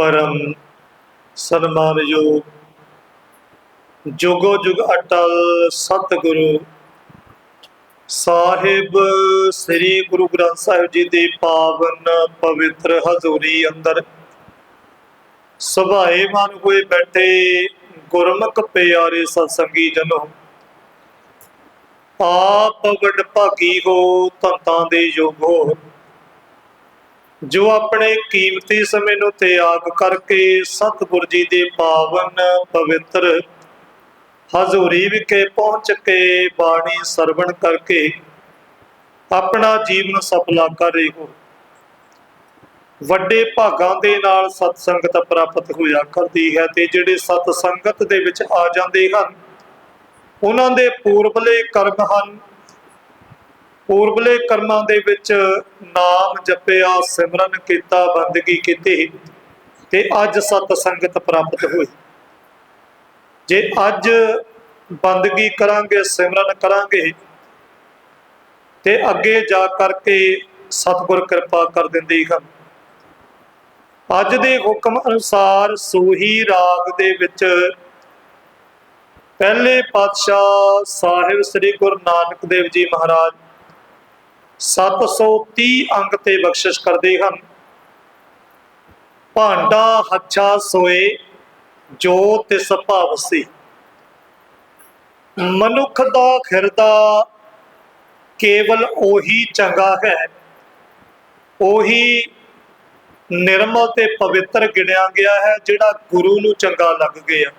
ਪਰਮ ਸਨਮਾਨਯੋਗ, ਜੁਗੋ ਜੁਗ ਅਟਲ ਸਤਿਗੁਰੂ, ਸਾਹਿਬ ਸ੍ਰੀ ਗੁਰੂ ਗ੍ਰੰਥ ਸਾਹਿਬ ਜੀ ਦੀ ਪਾਵਨ ਪਵਿੱਤਰ ਹਜ਼ੂਰੀ ਅੰਦਰ ਸਭਾਏ ਮਨ ਹੋਏ ਬੈਠੇ ਗੁਰਮੁਖ ਪਿਆਰੇ ਸਤਸੰਗੀ ਜਨੋ, ਆਪ ਵਡ ਹੋ, ਧੰਤਾਂ ਦੇ ਯੋਗ ਹੋ। ਜੋ ਆਪਣੇ ਕੀਮਤੀ ਸਮੇਂ ਨੂੰ ਤਿਆਗ ਕਰਕੇ ਸਤਿਗੁਰ ਜੀ ਦੇ ਪਾਵਨ ਪਵਿੱਤਰ ਹਜ਼ੂਰੀ ਵਿਖੇ ਪਹੁੰਚ ਕੇ ਬਾਣੀ ਸਰਵਣ ਕਰਕੇ ਆਪਣਾ ਜੀਵਨ ਸਫਲਾ ਕਰ ਰਹੇ ਹੋ। ਵੱਡੇ ਭਾਗਾਂ ਦੇ ਨਾਲ ਸਤ ਸੰਗਤ ਪ੍ਰਾਪਤ ਹੋਇਆ ਕਰਦੀ ਹੈ ਤੇ ਜਿਹੜੇ ਸਤ ਸੰਗਤ ਦੇ ਵਿੱਚ ਆ ਜਾਂਦੇ ਹਨ, ਉਹਨਾਂ ਦੇ ਪੂਰਬਲੇ ਕਰਮ ਹਨ ਪੂਰਬਲੇ ਕਰਮਾਂ ਦੇ ਵਿੱਚ ਨਾਮ ਜਪਿਆ, ਸਿਮਰਨ ਕੀਤਾ, ਬੰਦਗੀ ਕੀਤੀ ਤੇ ਅੱਜ ਸਤ ਸੰਗਤ ਪ੍ਰਾਪਤ ਹੋਈ। ਜੇ ਅੱਜ ਬੰਦਗੀ ਕਰਾਂਗੇ, ਸਿਮਰਨ ਕਰਾਂਗੇ ਤੇ ਅੱਗੇ ਜਾ ਕਰਕੇ ਸਤਿਗੁਰ ਕਿਰਪਾ ਕਰ ਦਿੰਦੀ ਹਨ। ਅੱਜ ਦੇ ਹੁਕਮ ਅਨੁਸਾਰ ਸੂਹੀ ਰਾਗ ਦੇ ਵਿੱਚ ਪਹਿਲੇ ਪਾਤਸ਼ਾਹ ਸਾਹਿਬ ਸ੍ਰੀ ਗੁਰੂ ਨਾਨਕ ਦੇਵ ਜੀ ਮਹਾਰਾਜ 730 ਅੰਕ ਤੇ ਬਖਸ਼ਿਸ਼ ਕਰਦੇ ਹਨ। ਭਾਂਡਾ ਹੱਛਾ ਸੋਏ, ਜੋ ਤਿਸ ਭਾਵਸੀ ਮਨੁੱਖ ਦਾ ਖਿਰਦਾ ਕੇਵਲ ਉਹੀ ਚੰਗਾ ਹੈ। ਉਹੀ ਨਿਰਮਲ ਤੇ ਪਵਿੱਤਰ ਗਿਣਿਆ ਗਿਆ ਹੈ, ਜਿਹੜਾ ਗੁਰੂ ਨੂੰ ਚੰਗਾ ਲੱਗ ਗਿਆ।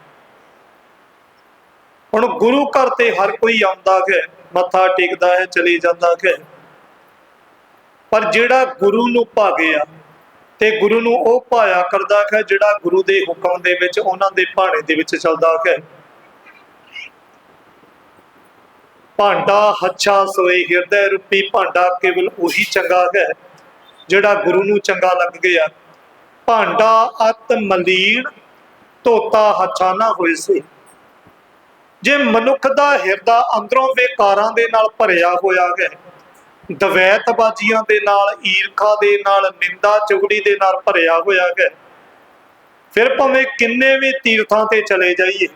ਹੁਣ ਗੁਰੂ ਘਰ ਤੇ ਹਰ ਕੋਈ ਆਉਂਦਾ ਹੈ, ਮੱਥਾ ਟੇਕਦਾ ਹੈ, ਚਲੀ ਜਾਂਦਾ ਹੈ। ਪਰ ਜਿਹੜਾ ਗੁਰੂ ਨੂੰ ਭਾਗਿਆ ਤੇ ਗੁਰੂ ਨੂੰ ਉਹ ਭਾਇਆ ਕਰਦਾ ਹੈ ਜਿਹੜਾ ਗੁਰੂ ਦੇ ਹੁਕਮ ਦੇ ਵਿੱਚ ਉਹਨਾਂ ਦੇ ਭਾਣੇ ਦੇ ਵਿੱਚ ਚੱਲਦਾ ਹੈ। ਭਾਂਡਾ ਹੱਛਾ ਸੋਏ ਹਿਰਦੇ ਰੂਪੀ, ਭਾਂਡਾ ਕੇਵਲ ਉਹੀ ਚੰਗਾ ਹੈ ਜਿਹੜਾ ਗੁਰੂ ਨੂੰ ਚੰਗਾ ਲੱਗ ਗਿਆ। ਭਾਂਡਾ ਅਤ ਮਲੀਨ, ਧੋਤਾ ਹੱਛਾ ਨਾ ਹੋਏ ਸੀ। ਜੇ ਮਨੁੱਖ ਦਾ ਹਿਰਦਾ ਅੰਦਰੋਂ ਵਿਕਾਰਾਂ ਦੇ ਨਾਲ ਭਰਿਆ ਹੋਇਆ ਹੈ ਦਵੈਤਬਾਜ਼ੀਆਂ ਦੇ ਨਾਲ, ਈਰਖਾ ਦੇ ਨਾਲ, ਨਿੰਦਾ ਚੁਗਲੀ ਦੇ ਨਾਲ ਭਰਿਆ ਹੋਇਆ ਹੈ। ਫਿਰ ਭਾਵੇਂ ਕਿੰਨੇ ਵੀ ਤੀਰਥਾਂ ਤੇ ਚਲੇ ਜਾਈਏ,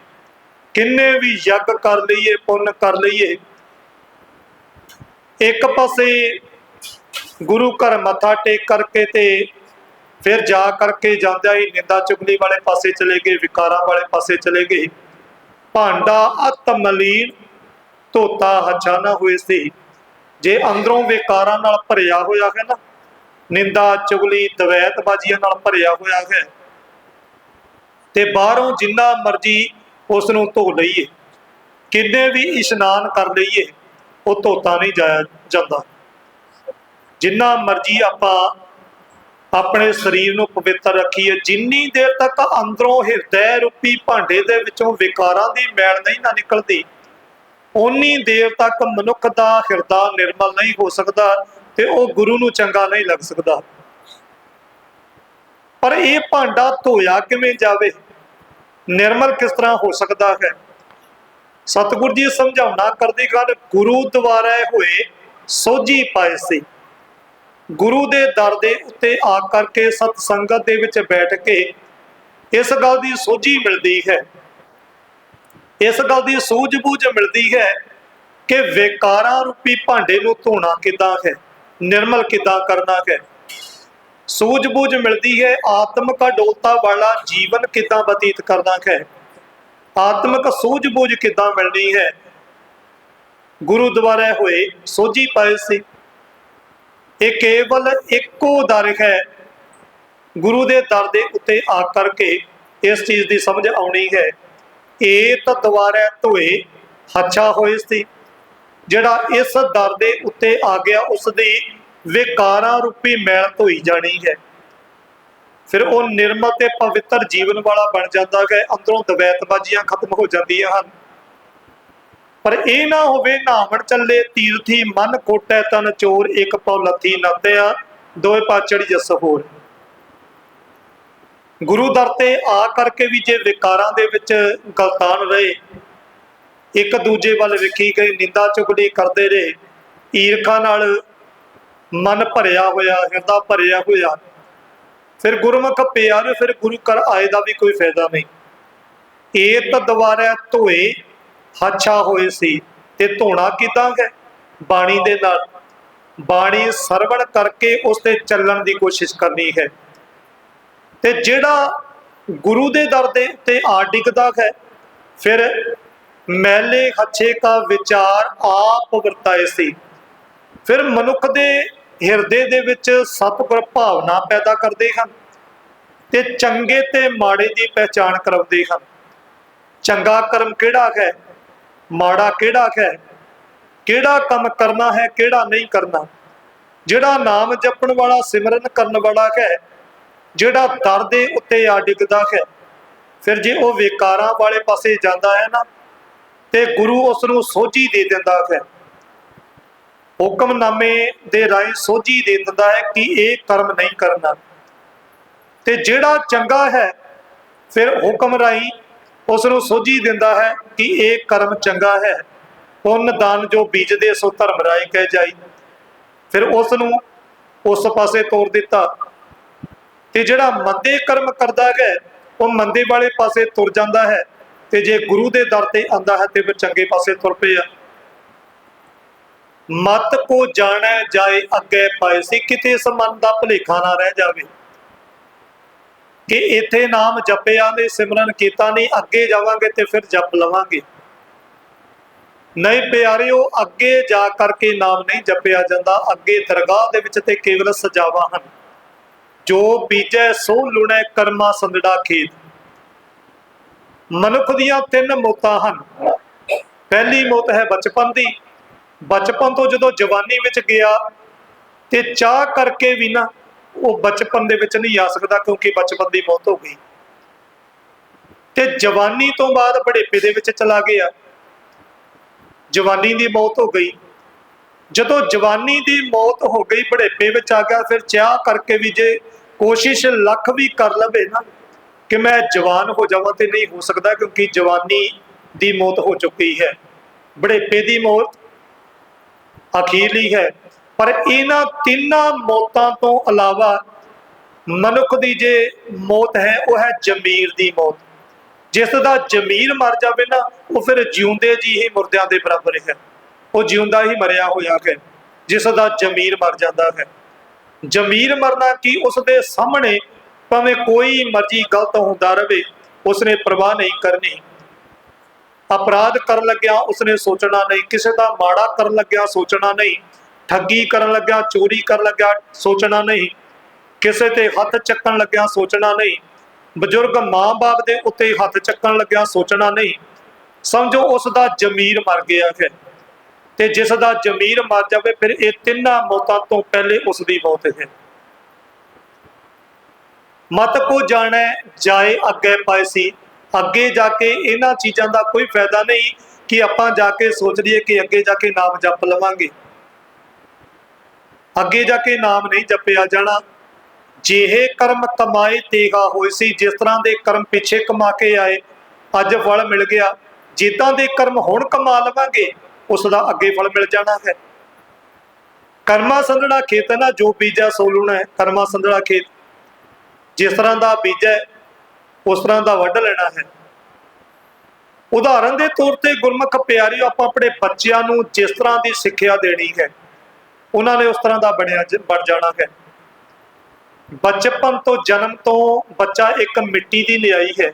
ਕਿੰਨੇ ਵੀ ਯੱਗ ਕਰ ਲਈਏ, ਪੁੰਨ ਕਰ ਲਈਏ, ਇੱਕ ਪਾਸੇ ਗੁਰੂ ਘਰ ਮੱਥਾ ਟੇਕ ਕਰਕੇ ਤੇ ਫਿਰ ਜਾ ਕਰਕੇ ਜਾਂਦਿਆਂ ਹੀ ਨਿੰਦਾ ਚੁਗਲੀ ਵਾਲੇ ਪਾਸੇ ਚਲੇ ਗਏ, ਵਿਕਾਰਾਂ ਵਾਲੇ ਪਾਸੇ ਚਲੇ ਗਏ। ਭਾਂਡਾ ਅਤ ਮਲੀਨ ਧੋਤਾ, ਹੱਛਾ ਨਾ ਹੋਏ ਸੀ। ਜੇ ਅੰਦਰੋਂ ਵਿਕਾਰਾਂ ਨਾਲ ਭਰਿਆ ਹੋਇਆ ਹੈ ਨਾ, ਨਿੰਦਾ, ਚੁਗਲੀ, ਦਵੈਤਬਾਜ਼ੀਆਂ ਨਾਲ ਭਰਿਆ ਹੋਇਆ ਹੈ, ਤੇ ਬਾਹਰੋਂ ਜਿੰਨਾ ਮਰਜ਼ੀ ਉਸ ਨੂੰ ਧੋ ਲਈਏ, ਕਿੰਨੇ ਵੀ ਇਸ਼ਨਾਨ ਕਰ ਲਈਏ, ਉਹ ਧੋਤਾ ਨਹੀਂ ਜਾਇਆ ਜਾਂਦਾ। ਜਿੰਨਾ ਮਰਜ਼ੀ ਆਪਾਂ ਆਪਣੇ ਸਰੀਰ ਨੂੰ ਪਵਿੱਤਰ ਰੱਖੀਏ, ਜਿੰਨੀ ਦੇਰ ਤੱਕ ਅੰਦਰੋਂ ਹਿਰਦੈ ਰੂਪੀ ਭਾਂਡੇ ਦੇ ਵਿੱਚੋਂ ਵਿਕਾਰਾਂ ਦੀ ਮੈਲ ਨਹੀਂ ਨਾ ਨਿਕਲਦੀ ਉਨੀ ਦੇਰ ਤੱਕ ਮਨੁੱਖ ਦਾ ਹਿਰਦਾ ਨਿਰਮਲ ਨਹੀਂ ਹੋ ਸਕਦਾ ਤੇ ਉਹ ਗੁਰੂ ਨੂੰ ਚੰਗਾ ਨਹੀਂ ਲੱਗ ਸਕਦਾ। ਪਰ ਇਹ ਭਾਂਡਾ ਧੋਇਆ ਕਿਵੇਂ ਜਾਵੇ? ਨਿਰਮਲ ਕਿਸ ਤਰ੍ਹਾਂ ਹੋ ਸਕਦਾ ਹੈ? ਸਤਿਗੁਰ ਜੀ ਸਮਝਾਉਣਾ ਕਰਦੀ ਗੱਲ, ਗੁਰੂ ਦੁਆਰਾ ਹੋਏ ਸੋਝੀ ਪਾਏ ਸੀ। ਗੁਰੂ ਦੇ ਦਰ ਦੇ ਉੱਤੇ ਆ ਕਰਕੇ ਸਤ ਸੰਗਤ ਦੇ ਵਿੱਚ ਬੈਠ ਕੇ ਇਸ ਗੱਲ ਦੀ ਸੋਝੀ ਮਿਲਦੀ ਹੈ। ਇਸ ਗੱਲ ਦੀ ਸੂਝ-ਬੂਝ ਮਿਲਦੀ ਹੈ ਕਿ ਵਿਕਾਰਾਂ ਰੂਪੀ ਭਾਂਡੇ ਨੂੰ ਧੋਣਾ ਕਿੱਦਾਂ ਹੈ, ਨਿਰਮਲ ਕਿੱਦਾਂ ਕਰਨਾ ਹੈ। ਸੂਝ-ਬੂਝ ਮਿਲਦੀ ਹੈ, ਆਤਮਿਕ ਅਡੋਲਤਾ ਵਾਲਾ ਜੀਵਨ ਕਿੱਦਾਂ ਬਤੀਤ ਕਰਨਾ ਹੈ। ਆਤਮਿਕ ਸੂਝ-ਬੂਝ ਕਿੱਦਾਂ ਮਿਲਣੀ ਹੈ। ਗੁਰੂ ਦੁਆਰਾ ਹੋਏ ਸੋਝੀ ਪਾਏ ਸੀ। ਇਹ ਕੇਵਲ ਇੱਕੋ ਦਰ ਹੈ। ਗੁਰੂ ਦੇ ਦਰ ਦੇ ਉੱਤੇ ਆ ਕਰਕੇ ਇਸ ਚੀਜ਼ ਦੀ ਸਮਝ ਆਉਣੀ ਹੈ। ਇਹ ਤਾਂ ਦੁਆਰਾ ਧੋਏ, ਹੱਛਾ ਹੋਏ ਸੀ। ਜਿਹੜਾ ਇਸ ਦਰ ਦੇ ਉੱਤੇ ਆ ਗਿਆ ਉਸ ਦੀ ਵਿਕਾਰਾਂ ਰੂਪੀ ਮੈਲ ਧੋਈ ਜਾਣੀ ਹੈ। ਫਿਰ ਉਹ ਨਿਰਮਲ ਤੇ ਪਵਿੱਤਰ ਜੀਵਨ ਵਾਲਾ ਬਣ ਜਾਂਦਾ ਹੈ। ਅੰਦਰੋਂ ਦਵੈਤਬਾਜ਼ੀਆਂ ਖਤਮ ਹੋ ਜਾਂਦੀਆਂ ਹਨ। ਪਰ ਇਹ ਨਾ ਹੋਵੇ, ਨਾਵਣ ਚੱਲੇ, ਤੀਰਥੀ ਮਨ ਕੋਟੈ ਤਨ ਚੋਰ, ਇੱਕ ਪਉ ਲੱਥੀ ਨਤਿਆ, ਦੋਏ ਪਾਚੜੀ ਜਸ ਹੋਰ। ਗੁਰੂ ਦਰ ਤੇ ਆ ਕਰਕੇ ਵੀ ਜੇ ਵਿਕਾਰਾਂ ਦੇ ਵਿੱਚ ਗਲਤਾਨ ਰਹੇ, ਇੱਕ ਦੂਜੇ ਵੱਲ ਵੇਖੀ ਗਏ, ਨਿੰਦਾ ਚੁਗਲੀ ਕਰਦੇ ਰਹੇ, ਈਰਖਾ ਨਾਲ ਮਨ ਭਰਿਆ ਹੋਇਆ, ਹਿਰਦਾ ਭਰਿਆ ਹੋਇਆ, ਫਿਰ ਗੁਰਮੁਖ ਪਿਆਰ, ਫਿਰ ਗੁਰੂ ਘਰ ਆਏ ਦਾ ਵੀ ਕੋਈ ਫਾਇਦਾ ਨਹੀਂ। ਇਹ ਤਾਂ ਦੁਬਾਰਾ ਧੋਏ, ਹੱਛਾ ਹੋਏ ਸੀ ਤੇ ਧੋਣਾ ਕਿਦਾਂ ਹੈ? ਬਾਣੀ ਦੇ ਨਾਲ, ਬਾਣੀ ਸਰਵਣ ਕਰਕੇ ਉਸ ਤੇ ਚੱਲਣ ਦੀ ਕੋਸ਼ਿਸ਼ ਕਰਨੀ ਹੈ। ਤੇ ਜਿਹੜਾ ਗੁਰੂ ਦੇ ਦਰ ਦੇ ਤੇ ਆ ਡਿੱਗਦਾ ਹੈ, ਫਿਰ ਮੈਲੇ ਹੱਛੇ ਕਾ ਵਿਚਾਰ ਆਪ ਵਰਤਾਏ ਸੀ। ਫਿਰ ਮਨੁੱਖ ਦੇ ਹਿਰਦੇ ਦੇ ਵਿੱਚ ਸਤਿਗੁਰ ਭਾਵਨਾ ਪੈਦਾ ਕਰਦੇ ਹਨ ਤੇ ਚੰਗੇ ਤੇ ਮਾੜੇ ਦੀ ਪਹਿਚਾਣ ਕਰਾਉਂਦੇ ਹਨ। ਚੰਗਾ ਕਰਮ ਕਿਹੜਾ ਹੈ? ਮਾੜਾ ਕਿਹੜਾ ਹੈ? ਕਿਹੜਾ ਕੰਮ ਕਰਨਾ ਹੈ, ਕਿਹੜਾ ਨਹੀਂ ਕਰਨਾ? ਜਿਹੜਾ ਨਾਮ ਜਪਣ ਵਾਲਾ, ਸਿਮਰਨ ਕਰਨ ਵਾਲਾ ਹੈ ਜਿਹੜਾ ਦਰ ਦੇ ਉੱਤੇ ਆ ਡਿੱਗਦਾ ਹੈ, ਫਿਰ ਜੇ ਉਹ ਵਿਕਾਰਾਂ ਵਾਲੇ ਪਾਸੇ ਜਾਂਦਾ ਹੈ ਨਾ, ਤੇ ਗੁਰੂ ਉਸ ਨੂੰ ਸੋਝੀ ਦੇ ਦਿੰਦਾ ਹੈ। ਹੁਕਮਨਾਮੇ ਦੇ ਰਾਹੀਂ ਸੋਝੀ ਦੇ ਦਿੰਦਾ ਹੈ ਕਿ ਇਹ ਕਰਮ ਨਹੀਂ ਕਰਨਾ। ਤੇ ਜਿਹੜਾ ਚੰਗਾ ਹੈ, ਫਿਰ ਹੁਕਮ ਰਾਹੀਂ ਉਸ ਨੂੰ ਸੋਝੀ ਦਿੰਦਾ ਹੈ ਕਿ ਇਹ ਕਰਮ ਚੰਗਾ ਹੈ। ਪੁੰਨ ਦਾਨ ਜੋ ਬੀਜਦੇ ਸੋ ਧਰਮ ਰਾਏ ਕਹਿ ਜਾਈ। ਫਿਰ ਉਸ ਨੂੰ ਉਸ ਪਾਸੇ ਤੋਰ ਦਿੱਤਾ। ਤੇ ਜਿਹੜਾ ਮੰਦੇ ਕਰਮ ਕਰਦਾ ਹੈ ਉਹ ਮੰਦੇ ਵਾਲੇ ਪਾਸੇ ਤੁਰ ਜਾਂਦਾ ਹੈ ਤੇ ਜੇ ਗੁਰੂ ਦੇ ਦਰ ਤੇ ਆਂਦਾ ਹੈ ਤੇ ਫਿਰ ਚੰਗੇ ਪਾਸੇ ਤੁਰ ਪਿਆ ਮਤ ਕੋ ਜਾਣੈ ਜਾਏ ਅੱਗੇ ਪਾਏ ਸੀ, ਕਿਤੇ ਇਸ ਮਨ ਦਾ ਭੁਲੇਖਾ ਨਾ ਰਹਿ ਜਾਵੇ। ਕਿ ਇੱਥੇ ਨਾਮ ਜਪਿਆ ਦੇ ਸਿਮਰਨ ਕੀਤਾ ਨਹੀਂ, ਅੱਗੇ ਜਾਵਾਂਗੇ ਤੇ ਫਿਰ ਜਪ ਲਵਾਂਗੇ। ਨਹੀਂ ਪਿਆਰਿਓ, ਅੱਗੇ ਜਾ ਕਰਕੇ ਨਾਮ ਨਹੀਂ ਜਪਿਆ ਜਾਂਦਾ, ਅੱਗੇ ਦਰਗਾਹ ਦੇ ਵਿੱਚ ਤੇ ਕੇਵਲ ਸਜਾਵਾਂ ਹਨ। ਜੋ ਬੀਜੈ ਸੋ ਲੁਣੈ ਕਰਮਾ ਸੰਦੜਾ ਖੇਤ। ਮਨੁੱਖ ਦੀਆਂ ਤਿੰਨ ਮੌਤਾਂ ਹਨ। ਪਹਿਲੀ ਮੌਤ ਹੈ ਬਚਪਨ ਦੀ। ਬਚਪਨ ਤੋਂ ਜਦੋਂ ਜਵਾਨੀ ਵਿੱਚ ਗਿਆ, ਤੇ ਚਾਹ ਕਰਕੇ ਵੀ ਨਾ ਉਹ ਬਚਪਨ ਦੇ ਵਿੱਚ ਨਹੀਂ ਆ ਸਕਦਾ ਕਿਉਂਕਿ ਬਚਪਨ ਦੀ ਮੌਤ ਹੋ ਗਈ। ਤੇ ਜਵਾਨੀ ਤੋਂ ਬਾਅਦ ਬੜੇਪੇ ਦੇ ਵਿੱਚ ਚਲਾ ਗਿਆ। ਜਵਾਨੀ ਦੀ ਮੌਤ ਹੋ ਗਈ। ਜਦੋਂ ਜਵਾਨੀ ਦੀ ਮੌਤ ਹੋ ਗਈ, ਬੜੇਪੇ ਵਿੱਚ ਆ ਗਿਆ, ਫਿਰ ਚਾਹ ਕਰਕੇ ਵੀ ਜੇ ਕੋਸ਼ਿਸ਼ ਲੱਖ ਵੀ ਕਰ ਲਵੇ ਨਾ, ਕਿ ਮੈਂ ਜਵਾਨ ਹੋ ਜਾਵਾਂ ਤੇ ਨਹੀਂ ਹੋ ਸਕਦਾ, ਕਿਉਂਕਿ ਜਵਾਨੀ ਦੀ ਮੌਤ ਹੋ ਚੁੱਕੀ ਹੈ। ਬੜੇਪੇ ਦੀ ਮੌਤ ਅਖੀਰਲੀ ਹੈ। ਪਰ ਇਹਨਾਂ ਤਿੰਨਾਂ ਮੌਤਾਂ ਤੋਂ ਇਲਾਵਾ ਮਨੁੱਖ ਦੀ ਜੇ ਮੌਤ ਹੈ, ਉਹ ਹੈ ਜ਼ਮੀਰ ਦੀ ਮੌਤ। ਜਿਸ ਦਾ ਜ਼ਮੀਰ ਮਰ ਜਾਵੇ ਨਾ, ਉਹ ਫਿਰ ਜਿਉਂਦੇ ਜੀ ਹੀ ਮੁਰਦਿਆਂ ਦੇ ਬਰਾਬਰ ਹੈ। ਉਹ ਜਿਉਂਦਾ ਹੀ ਮਰਿਆ ਹੋਇਆ ਹੈ, ਜਿਸ ਦਾ ਜ਼ਮੀਰ ਮਰ ਜਾਂਦਾ ਹੈ। ਜ਼ਮੀਰ ਮਰਨਾ ਕੀ ਉਸ ਦੇ ਸਾਹਮਣੇ ਭਾਵੇਂ ਕੋਈ ਮਰਜ਼ੀ ਗਲਤ ਹੁੰਦਾ ਰਹੇ ਉਸਨੇ ਪਰਵਾਹ ਨਹੀਂ ਕਰਨੀ। ਅਪਰਾਧ ਕਰਨ ਲੱਗਿਆ ਉਸਨੇ ਸੋਚਣਾ ਨਹੀਂ, ਕਿਸੇ ਦਾ ਮਾੜਾ ਕਰਨ ਲੱਗਿਆ ਸੋਚਣਾ ਨਹੀਂ, ਠੱਗੀ ਕਰਨ ਲੱਗਿਆ ਚੋਰੀ ਕਰਨ ਲੱਗਿਆ ਸੋਚਣਾ ਨਹੀਂ, ਕਿਸੇ ਤੇ ਹੱਥ ਚੱਕਣ ਲੱਗਿਆ ਸੋਚਣਾ ਨਹੀਂ, ਬਜ਼ੁਰਗ ਮਾਂ-ਬਾਪ ਦੇ ਉੱਤੇ ਹੱਥ ਚੱਕਣ ਲੱਗਿਆ ਸੋਚਣਾ ਨਹੀਂ। ਸਮਝੋ ਉਸ ਦਾ ਜ਼ਮੀਰ ਮਰ ਗਿਆ ਹੈ। ਤੇ ਜਿਸ ਦਾ ਜ਼ਮੀਰ ਮਰ ਜਾਵੇ, ਫਿਰ ਇਹ ਤਿੰਨਾਂ ਮੌਤਾਂ ਤੋਂ ਪਹਿਲੇ ਉਸ ਦੀ ਮੌਤ ਹੈ। ਮਤ ਕੋ ਜਾਣੈ, ਜਾਏ ਅੱਗੇ ਪਾਏ ਸੀ। ਅੱਗੇ ਜਾ ਕੇ ਇਹਨਾਂ ਚੀਜ਼ਾਂ ਦਾ ਕੋਈ ਫਾਇਦਾ ਨਹੀਂ ਕਿ ਆਪਾਂ ਜਾ ਕੇ ਸੋਚ ਲਈਏ ਕਿ ਅੱਗੇ ਜਾ ਕੇ ਨਾਮ ਜਪ ਲਵਾਂਗੇ। ਅੱਗੇ ਜਾ ਕੇ ਨਾਮ ਨਹੀਂ ਜਪਿਆ ਜਾਣਾ। ਜਿਹੇ ਕਰਮ ਕਮਾਏ ਤੇਗਾ ਹੋਏ ਸੀ, ਜਿਸ ਤਰ੍ਹਾਂ ਦੇ ਕਰਮ ਪਿੱਛੇ ਕਮਾ ਕੇ ਆਏ, ਅੱਜ ਫਲ ਮਿਲ ਗਿਆ। ਜਿੱਦਾਂ ਦੇ ਕਰਮ ਹੁਣ ਕਮਾ ਲਵਾਂਗੇ ਉਸ ਦਾ ਅੱਗੇ ਫਲ ਮਿਲ ਜਾਣਾ ਹੈ। ਕਰਮਾ ਸੰਧੜਾ ਖੇਤ ਹੈ ਨਾ ਜੋ ਬੀਜਾ ਸੋ ਲੂਣਾ ਹੈ। ਕਰਮਾ ਸੰਧੜਾ ਖੇਤ ਜਿਸ ਤਰ੍ਹਾਂ ਦਾ ਬੀਜਾ ਹੈ, ਉਸ ਤਰ੍ਹਾਂ ਦਾ ਵੱਢ ਲੈਣਾ ਹੈ। ਉਦਾਹਰਨ ਦੇ ਤੌਰ ਤੇ ਗੁਰਮੁਖ ਪਿਆਰਿਓ ਆਪਾਂ ਆਪਣੇ ਬੱਚਿਆਂ ਨੂੰ ਜਿਸ ਤਰ੍ਹਾਂ ਦੀ ਸਿੱਖਿਆ ਦੇਣੀ ਹੈ ਉਹਨਾਂ ਨੇ ਉਸ ਤਰ੍ਹਾਂ ਦਾ ਬਣਿਆ ਬਣ ਜਾਣਾ ਹੈ। ਬਚਪਨ ਤੋਂ ਜਨਮ ਤੋਂ ਬੱਚਾ ਇੱਕ ਮਿੱਟੀ ਦੀ ਨਿਆਈ ਹੈ।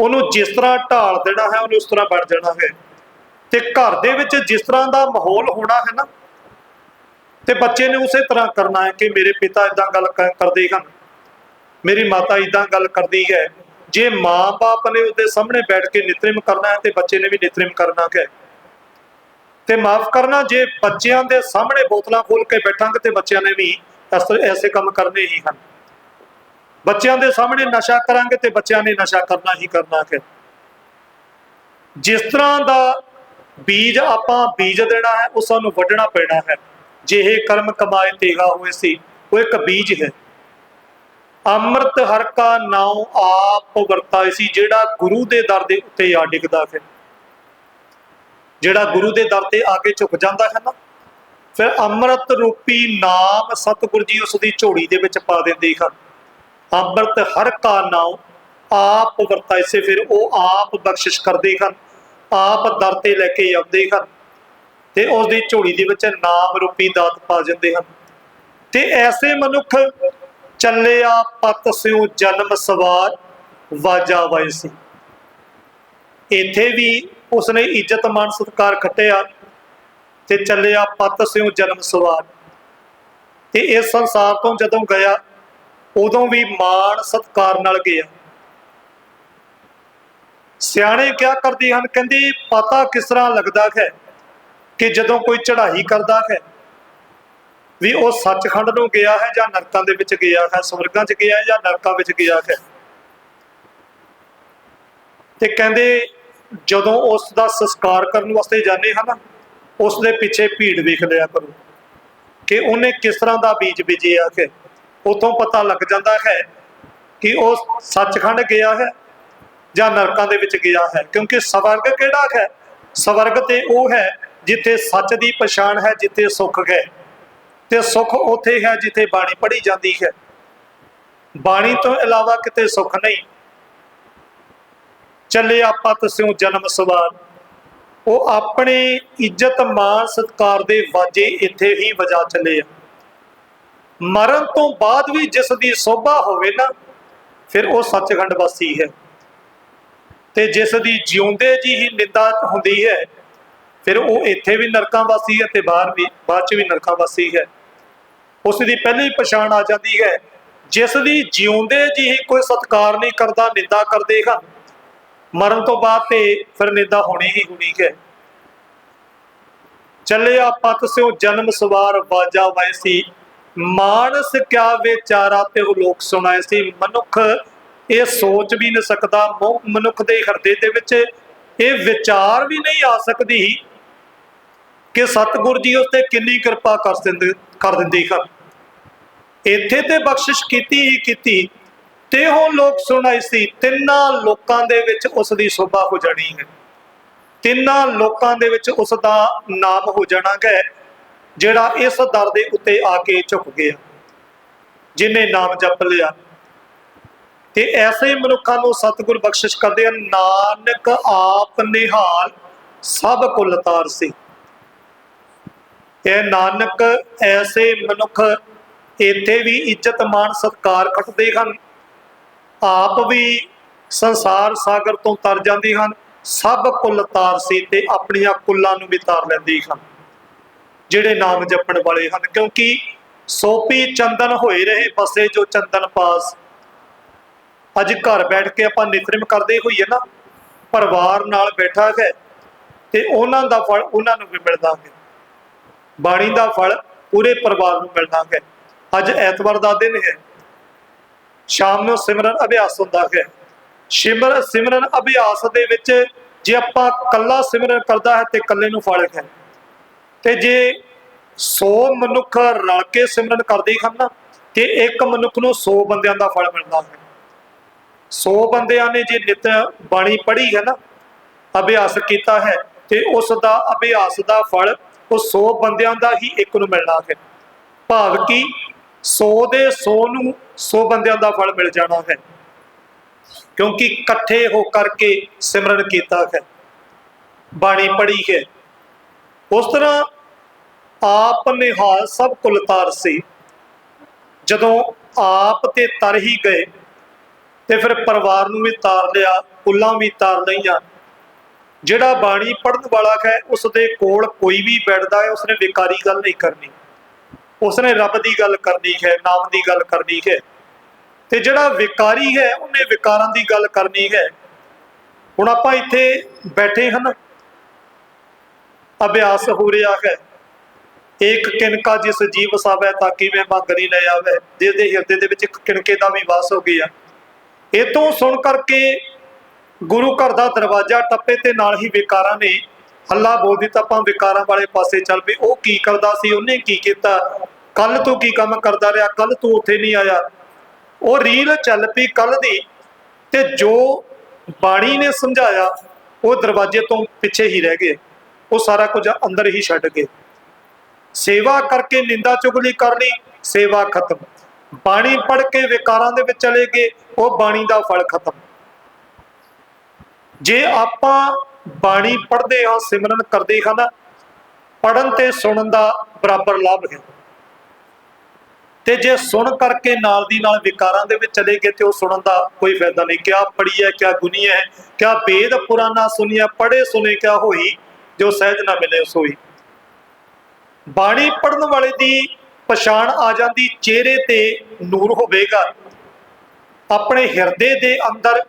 ਉਹਨੂੰ ਜਿਸ ਤਰ੍ਹਾਂ ਢਾਲ ਦੇਣਾ ਹੈ ਉਹਨੂੰ ਉਸ ਤਰ੍ਹਾਂ ਬਣ ਜਾਣਾ ਹੈ। ਤੇ ਘਰ ਦੇ ਵਿੱਚ ਜਿਸ ਤਰ੍ਹਾਂ ਦਾ ਮਾਹੌਲ ਹੋਣਾ ਹੈ ਨਾ, ਤੇ ਬੱਚੇ ਨੇ ਉਸੇ ਤਰ੍ਹਾਂ ਕਰਨਾ ਹੈ ਕਿ ਮੇਰੇ ਪਿਤਾ ਇਦਾਂ ਗੱਲ ਕਰਦੇ ਹਨ, ਮੇਰੀ ਮਾਤਾ ਇਦਾਂ ਗੱਲ ਕਰਦੀ ਹੈ। ਜੇ ਮਾਂ-ਬਾਪ ਨੇ ਉਹਦੇ ਸਾਹਮਣੇ ਬੈਠ ਕੇ ਨਿਤਰਿਮ ਕਰਨਾ ਹੈ ਤੇ ਬੱਚੇ ਨੇ ਵੀ ਨਿਤਰਿਮ ਕਰਨਾ ਹੈ। ਤੇ ਮਾਫ ਕਰਨਾ, ਜੇ ਬੱਚਿਆਂ ਦੇ ਸਾਹਮਣੇ ਬੋਤਲਾਂ ਖੋਲ ਕੇ ਬੈਠਾਂਗੇ ਤੇ ਬੱਚਿਆਂ ਨੇ ਵੀ ਐਸੇ ਕੰਮ ਕਰਨੇ ਹੀ ਹਨ। ਬੱਚਿਆਂ ਦੇ ਸਾਹਮਣੇ ਨਸ਼ਾ ਕਰਾਂਗੇ ਤੇ ਬੱਚਿਆਂ ਨੇ ਨਸ਼ਾ ਕਰਨਾ ਹੀ ਕਰਨਾ ਹੈ। ਜਿਸ ਤਰ੍ਹਾਂ ਦਾ ਬੀਜ ਆਪਾਂ ਬੀਜ ਦੇਣਾ ਹੈ, ਉਹ ਸਾਨੂੰ ਵੱਢਣਾ ਪੈਣਾ ਹੈ। ਜਿਹੇ ਕਰਮ ਕਮਾਏ ਤੇਗਾ ਹੋਏ ਸੀ, ਉਹ ਇੱਕ ਬੀਜ ਹੈ। ਅੰਮ੍ਰਿਤ ਹਰ ਕਾ ਨਾਉ ਆਪ ਵਰਤਾਏ ਸੀ, ਜਿਹੜਾ ਗੁਰੂ ਦੇ ਦਰ ਦੇ ਉੱਤੇ ਆ ਡਿੱਗਦਾ ਹੈ। ਜਿਹੜਾ ਗੁਰੂ ਦੇ ਦਰ ਤੇ ਆ ਕੇ ਝੁਕ ਜਾਂਦਾ ਹੈ ਨਾ, ਫਿਰ ਅੰਮ੍ਰਿਤ ਰੂਪੀ ਨਾਮ ਸਤਿਗੁਰ ਜੀ ਉਸ ਦੀ ਝੋਲੀ ਦੇ ਵਿੱਚ ਪਾ ਦਿੰਦੇ ਹਨ। ਅੰਮ੍ਰਿਤ ਹਰ ਕਾ ਨਾਮ ਆਪ ਵਰਤਾਇਸੇ ਫਿਰ ਉਹ ਆਪ ਬਖਸ਼ਿਸ਼ ਕਰਦੇ ਹਨ। ਆਪ ਦਰ ਤੇ ਲੈ ਕੇ ਆਉਂਦੇ ਹਨ ਤੇ ਉਸ ਦੀ ਝੋਲੀ ਦੇ ਵਿੱਚ ਨਾਮ ਰੂਪੀ ਦਾਤ ਪਾ ਜਾਂਦੇ ਹਨ। ਤੇ ਐਸੇ ਮਨੁੱਖ ਚੱਲਿਆ ਪਤ ਸਿਉ ਜਨਮ ਸਵਾਰ ਵਾਜਾ ਵਾਈ ਸੀ। ਇੱਥੇ ਵੀ ਉਸਨੇ ਇੱਜ਼ਤ ਮਾਨ ਸਤਕਾਰ ਖੱਟਿਆ ਤੇ ਚੱਲਿਆ ਪਤ ਸਿਉ ਜਨਮ ਸਵਾਰ। ਤੇ ਇਸ ਸੰਸਾਰ ਤੋਂ ਜਦੋਂ ਗਿਆ, ਉਦੋਂ ਵੀ ਮਾਣ ਸਤਕਾਰ ਨਾਲ ਗਿਆ। ਸਿਆਣੇ ਕਿਆ ਕਰਦੇ ਹਨ? ਕਹਿੰਦੇ, ਪਤਾ ਕਿਸ ਤਰ੍ਹਾਂ ਲੱਗਦਾ ਹੈ ਕਿ ਜਦੋਂ ਕੋਈ ਚੜ੍ਹਾਈ ਕਰਦਾ ਹੈ, ਵੀ ਉਹ ਸੱਚਖੰਡ ਨੂੰ ਗਿਆ ਹੈ ਜਾਂ ਨਰਕਾਂ ਦੇ ਵਿੱਚ ਗਿਆ ਹੈ, ਸਵਰਗਾਂ 'ਚ ਗਿਆ ਹੈ ਜਾਂ ਨਰਕਾਂ ਵਿੱਚ ਗਿਆ ਹੈ? ਤੇ ਕਹਿੰਦੇ, ਜਦੋਂ ਉਸ ਦਾ ਸੰਸਕਾਰ ਕਰਨ ਵਾਸਤੇ ਜਾਂਦੇ ਹਨ, ਉਸ ਦੇ ਪਿੱਛੇ ਭੀੜ ਵੇਖ ਲਿਆ ਕਰੋ ਕਿ ਉਹਨੇ ਕਿਸ ਤਰ੍ਹਾਂ ਦਾ ਬੀਜ ਬੀਜਿਆ ਹੈ। ਉਤੋਂ ਪਤਾ ਲੱਗ ਜਾਂਦਾ ਹੈ ਕਿ ਉਹ ਸੱਚਖੰਡ ਗਿਆ ਹੈ ਜਾਂ ਨਰਕਾਂ ਦੇ ਵਿੱਚ ਗਿਆ ਹੈ? ਕਿਉਂਕਿ ਸਵਰਗ ਕਿਹੜਾ ਹੈ? ਸਵਰਗ ਤੇ ਉਹ ਹੈ ਜਿੱਥੇ ਸੱਚ ਦੀ ਪਛਾਣ ਹੈ, ਜਿੱਥੇ ਸੁੱਖ ਹੈ। ਤੇ ਸੁੱਖ ਉੱਥੇ ਹੈ ਜਿੱਥੇ ਬਾਣੀ ਪੜ੍ਹੀ ਜਾਂਦੀ ਹੈ। ਬਾਣੀ ਤੋਂ ਇਲਾਵਾ ਕਿਤੇ ਸੁੱਖ ਨਹੀਂ। ਚੱਲਿਆ ਆਪਾਂ ਸਿਉ ਜਨਮ ਸਵਾਰ। ਉਹ ਆਪਣੇ ਇੱਜ਼ਤ ਮਾਨ ਸਤਕਾਰ ਦੇ ਵਾਜੇ ਇੱਥੇ ਹੀ ਵਜਾ ਚੱਲੇ ਆ। ਮਰਨ ਤੋਂ ਬਾਅਦ ਵੀ ਜਿਸ ਦੀ ਸੋਭਾ ਹੋਵੇ ਨਾ, ਫਿਰ ਉਹ ਸੱਚਖੰਡ ਵਾਸੀ ਹੈ। ਤੇ ਜਿਸ ਦੀ ਜਿਉਂਦੇ ਜੀ ਹੀ ਨਿੰਦਾ ਹੁੰਦੀ ਹੈ, ਫਿਰ ਉਹ ਇੱਥੇ ਵੀ ਨਰਕਾਂ ਵਾਸੀ ਹੈ ਤੇ ਬਾਹਰ ਵੀ, ਬਾਅਦ ਚ ਵੀ ਨਰਕਾਂ ਵਾਸੀ ਹੈ। ਉਸ ਦੀ ਪਹਿਲੀ ਪਛਾਣ ਆ ਜਾਂਦੀ ਹੈ, ਜਿਸ ਦੀ ਜਿਉਂਦੇ ਜੀ ਹੀ ਕੋਈ ਸਤਕਾਰ ਨਹੀਂ ਕਰਦਾ, ਨਿੰਦਾ ਕਰਦੇ ਹਨ ਮਰਨ ਤੋਂ ਬਾਅਦ ਤੇ ਫਿਰ ਨਿੰਦਾ ਹੋਣੀ ਹੀ ਹੋਣੀ ਹੈ। ਚੱਲਿਆ ਪਤ ਸਿਓ ਜਨਮ ਸਵਾਰ ਬਾਜਾ ਵੈਸੀ ਮਾਨਸ ਕਿਆ ਵਿਚਾਰਾ ਤੇ ਉਹ ਲੋਕ ਸੁਣਾਏ ਸੀ, ਮਨੁੱਖ ਇਹ ਸੋਚ ਵੀ ਨਹੀਂ ਸਕਦਾ ਮਨੁੱਖ ਦੇ ਹਿਰਦੇ ਦੇ ਵਿੱਚ ਇਹ ਵਿਚਾਰ ਵੀ ਨਹੀਂ ਆ ਸਕਦੀ ਕਿ ਸਤਿਗੁਰ ਜੀ ਉਸ ਤੇ ਕਿੰਨੀ ਕਿਰਪਾ ਕਰ ਦਿੰਦੇ ਕਰ ਦਿੰਦੇ ਹਨ। ਇੱਥੇ ਤੇ ਬਖਸ਼ਿਸ਼ ਕੀਤੀ ਹੀ ਕੀਤੀ, ਤੇ ਉਹ ਲੋਕ ਸੁਣਾਈ ਸੀ, ਤਿੰਨਾਂ ਲੋਕਾਂ ਦੇ ਵਿੱਚ ਉਸ ਦੀ ਸੋਭਾ ਹੋ ਜਾਣੀ ਹੈ। ਤਿੰਨਾਂ ਲੋਕਾਂ ਦੇ ਵਿੱਚ ਉਸ ਦਾ ਨਾਮ ਹੋ ਜਾਣਾ ਹੈ, ਜਿਹੜਾ ਇਸ ਦਰ ਦੇ ਉੱਤੇ ਆ ਕੇ ਝੁਕ ਗਿਆ। ਜਿਨੇ ਨਾਮ ਜਪ ਲਿਆ ਤੇ ਐਸੇ ਮਨੁੱਖਾਂ ਨੂੰ ਸਤਿਗੁਰ ਬਖਸ਼ਿਸ਼ ਕਰਦੇ ਹਨ ਨਾਨਕ ਆਪ ਨਿਹਾਲ, ਸਭ ਕੁਲ ਤਾਰ ਸੀ। ਇਹ ਨਾਨਕ ਐਸੇ ਮਨੁੱਖ ਇੱਥੇ ਵੀ ਇੱਜ਼ਤ ਮਾਣ ਸਤਕਾਰ ਖੱਟਦੇ ਹਨ। ਆਪ ਵੀ ਸੰਸਾਰ ਸਾਗਰ ਤੋਂ ਤਰ ਜਾਂਦੇ ਹਨ, ਸਭ ਕੁੱਲ ਤਾਰ ਸੀ ਤੇ ਆਪਣੀਆਂ ਕੁੱਲਾਂ ਨੂੰ ਵੀ ਤਾਰ ਲੈਂਦੇ ਹਨ। ਜਿਹੜੇ ਨਾਮ ਜਪਣ ਵਾਲੇ ਹਨ, ਕਿਉਂਕਿ ਸੋਪੀ ਚੰਦਨ ਹੋਏ ਰਹੇ, ਬਸੇ ਜੋ ਚੰਦਨ ਪਾਸ। ਅੱਜ ਘਰ ਬੈਠ ਕੇ ਆਪਾਂ ਨਿਤਰਿਮ ਕਰਦੇ ਹੋਈਏ ਨਾ, ਪਰਿਵਾਰ ਨਾਲ ਬੈਠਾ ਹੈ ਤੇ ਉਹਨਾਂ ਦਾ ਫਲ ਉਹਨਾਂ ਨੂੰ ਵੀ ਮਿਲਦਾ ਹੈ। ਬਾਣੀ ਦਾ ਫਲ ਪੂਰੇ ਪਰਿਵਾਰ ਨੂੰ ਮਿਲਦਾ ਹੈ। ਅੱਜ ਐਤਵਾਰ ਦਾ ਦਿਨ ਹੈ। ਸ਼ਾਮ ਨੂੰ ਸਿਮਰਨ ਅਭਿਆਸ ਹੁੰਦਾ ਹੈ। ਸਿਮਰ, ਸਿਮਰਨ ਅਭਿਆਸ ਦੇ ਵਿੱਚ ਜੇ ਆਪਾਂ ਕੱਲਾ ਸਿਮਰਨ ਕਰਦਾ ਹੈ ਤੇ ਕੱਲੇ ਨੂੰ ਫਲ ਹੈ। ਤੇ ਜੇ 100 ਮਨੁੱਖ ਰਲ ਕੇ ਸਿਮਰਨ ਕਰਦੇ ਹਨ ਤੇ ਇੱਕ ਮਨੁੱਖ ਨੂੰ 100 ਬੰਦਿਆਂ ਦਾ ਫਲ ਮਿਲਦਾ ਹੈ। 100 ਬੰਦਿਆਂ ਨੇ ਜੇ ਨਿਤ ਬਾਣੀ ਪੜ੍ਹੀ ਹੈ ਨਾ, ਅਭਿਆਸ ਕੀਤਾ ਹੈ ਤੇ ਉਸ ਦਾ ਅਭਿਆਸ ਦਾ ਫਲ ਉਹ 100 ਬੰਦਿਆਂ ਦਾ ਹੀ ਇੱਕ ਨੂੰ ਮਿਲਣਾ ਹੈ। ਭਾਵ ਕਿ 100 ਦੇ 100 ਨੂੰ 100 ਬੰਦਿਆਂ ਦਾ ਫਲ ਮਿਲ ਜਾਣਾ ਹੈ। ਕਿਉਂਕਿ ਇਕੱਠੇ ਹੋ ਕਰਕੇ ਸਿਮਰਨ ਕੀਤਾ ਹੈ। ਬਾਣੀ ਪੜ੍ਹੀ ਹੈ। ਉਸ ਤਰ੍ਹਾਂ ਆਪ ਨਿਹਾਲ ਸਭ ਕੁਲਤਾਰ ਸੀ। ਜਦੋਂ ਆਪ ਤੇ ਤਰ ਹੀ ਗਏ ਤੇ ਫਿਰ ਪਰਿਵਾਰ ਨੂੰ ਵੀ ਤਾਰ ਲਿਆ ਕੁੱਲਾਂ ਵੀ ਤਾਰ ਲਈਆਂ। ਜਿਹੜਾ ਬਾਣੀ ਪੜਨ ਵਾਲਾ ਹੈ ਉਸ ਦੇ ਕੋਲ ਕੋਈ ਵੀ ਬੈਠਦਾ ਹੈ, ਉਸਨੇ ਵਿਕਾਰੀ ਗੱਲ ਨਹੀਂ ਕਰਨੀ। ਉਸਨੇ ਰੱਬ ਦੀ ਗੱਲ ਕਰਨੀ ਹੈ, ਨਾਮ ਦੀ ਗੱਲ ਕਰਨੀ ਹੈ। ਤੇ ਜਿਹੜਾ ਵਿਕਾਰੀ ਹੈ, ਉਹਨੇ ਵਿਕਾਰਾਂ ਦੀ ਗੱਲ ਕਰਨੀ ਹੈ। ਹੁਣ ਆਪਾਂ ਇੱਥੇ ਬੈਠੇ ਹਨ। ਅਭਿਆਸ ਹੋ ਰਿਹਾ ਹੈ। ਇੱਕ ਕਿਨਕਾ ਜਿਸ ਜੀਵ ਵਸਾਵੇ ਤਾਂ ਕਿ ਮੈਂ ਮੰਗਰੀ ਲੈ ਆਵੇ? ਜਿਸ ਦੇ ਹਿਰਦੇ ਦੇ ਵਿੱਚ ਇੱਕ ਕਿਨਕੇ ਦਾ ਵੀ ਵਾਸ ਹੋ ਗਿਆ। ਇਹ ਤੋਂ ਸੁਣ ਕਰਕੇ ਗੁਰੂ ਘਰ ਦਾ ਦਰਵਾਜ਼ਾ ਟੱਪੇ ਤੇ ਨਾਲ ਹੀ ਵਿਕਾਰਾਂ ਨੇ ਹੱਲਾ ਬੋਲਦੀ ਤਾਂ ਆਪਾਂ ਵਿਕਾਰਾਂ ਵਾਲੇ ਪਾਸੇ ਚੱਲ ਪਏ। ਉਹ ਕੀ ਕਰਦਾ ਸੀ? ਉਹਨੇ ਕੀ ਕੀਤਾ? ਕੱਲ ਤੂੰ ਕੀ ਕੰਮ ਕਰਦਾ ਰਿਹਾ? ਕੱਲ ਤੂੰ ਉੱਥੇ ਨਹੀਂ ਆਇਆ। ਉਹ ਰੀਲ ਚੱਲ ਪਈ ਕੱਲ ਦੀ ਤੇ ਜੋ ਬਾਣੀ ਨੇ ਸਮਝਾਇਆ, ਉਹ ਦਰਵਾਜ਼ੇ ਤੋਂ ਪਿੱਛੇ ਹੀ ਰਹਿ ਗਏ। ਉਹ ਸਾਰਾ ਕੁਝ ਅੰਦਰ ਹੀ ਛੱਡ ਗਏ। ਸੇਵਾ ਕਰਕੇ ਨਿੰਦਾ ਚੁਗਲੀ ਕਰ ਲਈ ਸੇਵਾ ਖਤਮ। ਬਾਣੀ ਪੜ੍ਹ ਕੇ ਵਿਕਾਰਾਂ ਦੇ ਵਿੱਚ ਚਲੇ ਗਏ, ਉਹ ਬਾਣੀ ਦਾ ਫਲ ਖਤਮ। ਜੇ ਆਪਾਂ ਬਾਣੀ ਪੜ੍ਹਦੇ ਹਾਂ, ਸਿਮਰਨ ਕਰਦੇ ਹਾਂ ਨਾ ਪੜਨ ਤੇ ਸੁਣਨ ਦਾ ਬਰਾਬਰ ਲਾਭ ਹੈ। ਤੇ ਜੇ ਸੁਣ ਕਰਕੇ ਨਾਲ ਦੀ ਨਾਲ ਵਿਕਾਰਾਂ ਦੇ ਵਿੱਚ ਚਲੇ ਗਏ ਤੇ ਉਹ ਸੁਣਨ ਦਾ ਕੋਈ ਫਾਇਦਾ ਨਹੀਂ। ਕਿਆ ਪੜੀ ਹੈ, ਕਿਆ ਗੁਨੀ ਹੈ, ਕਿਆ ਵੇਦ ਪੁਰਾਣਾ ਸੁਨਿਆ ਪੜੇ ਸੁਨੇ ਕਿਆ ਹੋਈ, ਜੋ ਸਹਿਜ ਨਾ ਮਿਲੇ ਸੋਈ ਬਾਣੀ ਪੜਨ ਵਾਲੇ ਦੀ ਪਛਾਣ ਆ ਜਾਂਦੀ, ਚਿਹਰੇ ਤੇ ਨੂਰ ਹੋਵੇਗਾ। ਆਪਣੇ ਹਿਰਦੇ ਦੇ ਅੰਦਰ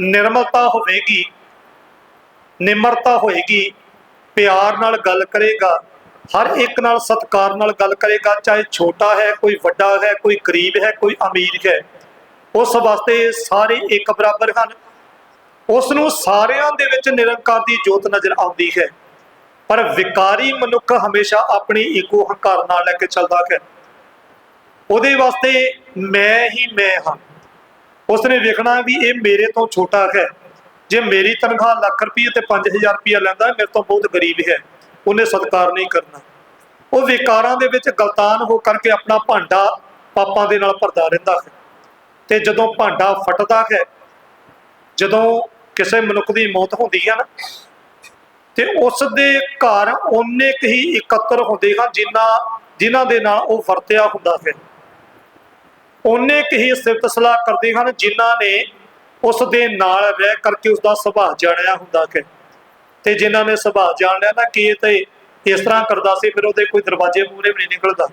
ਨਿਰਮਲਤਾ ਹੋਵੇਗੀ, ਨਿਮਰਤਾ ਹੋਏਗੀ, ਪਿਆਰ ਨਾਲ ਗੱਲ ਕਰੇਗਾ, ਹਰ ਇੱਕ ਨਾਲ ਸਤਿਕਾਰ ਨਾਲ ਗੱਲ ਕਰੇਗਾ, ਚਾਹੇ ਛੋਟਾ ਹੈ, ਕੋਈ ਵੱਡਾ ਹੈ, ਕੋਈ ਗਰੀਬ ਹੈ, ਕੋਈ ਅਮੀਰ ਹੈ, ਉਸ ਵਾਸਤੇ ਸਾਰੇ ਇੱਕ ਬਰਾਬਰ ਹਨ। ਉਸ ਨੂੰ ਸਾਰਿਆਂ ਦੇ ਵਿੱਚ ਨਿਰੰਕਾਰ ਦੀ ਜੋਤ ਨਜ਼ਰ ਆਉਂਦੀ ਹੈ। ਪਰ ਵਿਕਾਰੀ ਮਨੁੱਖ ਹਮੇਸ਼ਾ ਆਪਣੀ ਈਗੋ ਹੰਕਾਰ ਨਾਲ ਲੈ ਕੇ ਚੱਲਦਾ ਹੈ। ਉਹਦੇ ਵਾਸਤੇ ਮੈਂ ਹੀ ਮੈਂ ਹਾਂ। ਉਸਨੇ ਵੇਖਣਾ ਵੀ ਇਹ ਮੇਰੇ ਤੋਂ ਛੋਟਾ ਹੈ। ਜੇ ਮੇਰੀ ਤਨਖਾਹ ਲੱਖ ਰੁਪਏ ਤੇ 5000 ਰੁਪਏ ਲੈਂਦਾ, ਮੇਰੇ ਤੋਂ ਬਹੁਤ ਗਰੀਬ ਹੈ। ਉਹਨੇ ਸਤਕਾਰ ਨਹੀਂ ਕਰਨਾ। ਉਹ ਵਿਕਾਰਾਂ ਦੇ ਵਿੱਚ ਗਲਤਾਨ ਹੋ ਕਰਕੇ ਆਪਣਾ ਭਾਂਡਾ ਪਾਪਾਂ ਦੇ ਨਾਲ ਭਰਦਾ ਰਹਿੰਦਾ ਹੈ। ਤੇ ਜਦੋਂ ਭਾਂਡਾ ਫਟਦਾ ਹੈ, ਜਦੋਂ ਕਿਸੇ ਮਨੁੱਖ ਦੀ ਮੌਤ ਹੁੰਦੀ ਹੈ ਨਾ ਤੇ ਉਸ ਦੇ ਘਰ ਉਹਨੇ ਹੀ ਇਕੱਤਰ ਹੁੰਦੇ ਹਨ ਜਿਨ੍ਹਾਂ ਜਿਨ੍ਹਾਂ ਦੇ ਨਾਲ ਉਹ ਵਰਤਿਆ ਹੁੰਦਾ ਹੈ ਉਹਨੇ ਹੀ ਸਿਫਤ ਸਲਾਹ ਕਰਦੇ ਹਨ ਜਿਨ੍ਹਾਂ ਨੇ ਉਸ ਦੇ ਨਾਲ ਰਹਿ ਕਰਕੇ ਉਸ ਦਾ ਸੁਭਾਅ ਜਾਣਿਆ ਹੁੰਦਾ ਹੈ ਤੇ ਜਿਨ੍ਹਾਂ ਨੇ ਸੁਭਾਅ ਜਾਣ ਲਿਆ ਨਾ, ਕਿ ਤੇ ਇਸ ਤਰ੍ਹਾਂ ਕਰਦਾ ਸੀ, ਫਿਰ ਉਹਦੇ ਕੋਈ ਦਰਵਾਜ਼ੇ ਮੂਹਰੇ ਵੀ ਨਹੀਂ ਨਿਕਲਦਾ।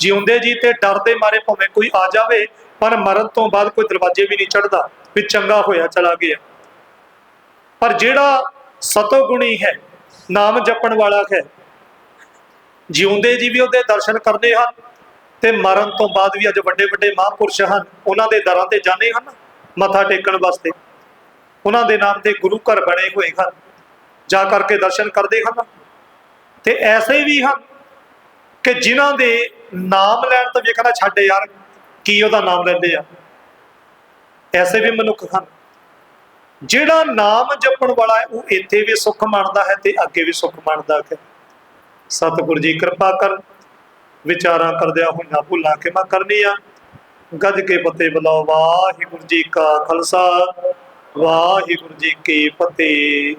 ਜਿਉਂਦੇ ਜੀ ਤੇ ਡਰ ਦੇ ਮਾਰੇ ਭਾਵੇਂ ਕੋਈ ਆ ਜਾਵੇ, ਪਰ ਮਰਨ ਤੋਂ ਬਾਅਦ ਕੋਈ ਦਰਵਾਜ਼ੇ ਵੀ ਨਹੀਂ ਚੜਦਾ ਵੀ ਚੰਗਾ ਹੋਇਆ, ਚਲਾ ਗਿਆ। ਪਰ ਜਿਹੜਾ ਸਤੋਗੁਣੀ ਹੈ, ਨਾਮ ਜਪਣ ਵਾਲਾ ਹੈ। ਜਿਉਂਦੇ ਜੀ ਵੀ ਉਹਦੇ ਦਰਸ਼ਨ ਕਰਦੇ ਹਨ ਤੇ ਮਰਨ ਤੋਂ ਬਾਅਦ ਵੀ ਅੱਜ ਵੱਡੇ ਵੱਡੇ ਮਹਾਂਪੁਰਸ਼ ਹਨ, ਉਹਨਾਂ ਦੇ ਦਰਾਂ ਤੇ ਜਾਣੇ ਹਨ, ਮੱਥਾ ਟੇਕਣ ਵਾਸਤੇ। ਉਹਨਾਂ ਦੇ ਨਾਮ ਤੇ ਗੁਰੂ ਘਰ ਬਣੇ ਹੋਏ ਹਨ, ਜਾ ਕਰਕੇ ਦਰਸ਼ਨ ਕਰਦੇ ਹਨ। ਤੇ ਐਸੇ ਵੀ ਹਨ ਕਿ ਜਿਨ੍ਹਾਂ ਦੇ ਨਾਮ ਲੈਣ ਤੋਂ ਵੀ ਕਹਿੰਦਾ, ਛੱਡ ਯਾਰ, ਕੀ ਉਹਦਾ ਨਾਮ ਲੈਂਦੇ ਆ? ਐਸੇ ਵੀ ਮਨੁੱਖ ਹਨ। ਜਿਹੜਾ ਨਾਮ ਜਪਣ ਵਾਲਾ ਹੈ, ਉਹ ਇੱਥੇ ਵੀ ਸੁੱਖ ਮੰਨਦਾ ਹੈ ਤੇ ਅੱਗੇ ਵੀ ਸੁੱਖ ਮੰਨਦਾ ਹੈ। ਸਤਿਗੁਰ ਜੀ ਕਿਰਪਾ ਕਰ ਵਿਚਾਰਾਂ ਕਰਦਿਆਂ ਹੋਈਆਂ ਭੁੱਲਾਂ ਕਿ ਮੈਂ ਕਰਨੀ ਆ ਗੱਜ ਕੇ ਪਤੇ ਬੁਲਾਓ, ਵਾਹਿਗੁਰੂ ਜੀ ਕਾ ਖਾਲਸਾ, ਵਾਹਿਗੁਰੂ ਜੀ ਕੀ ਫਤਿਹ।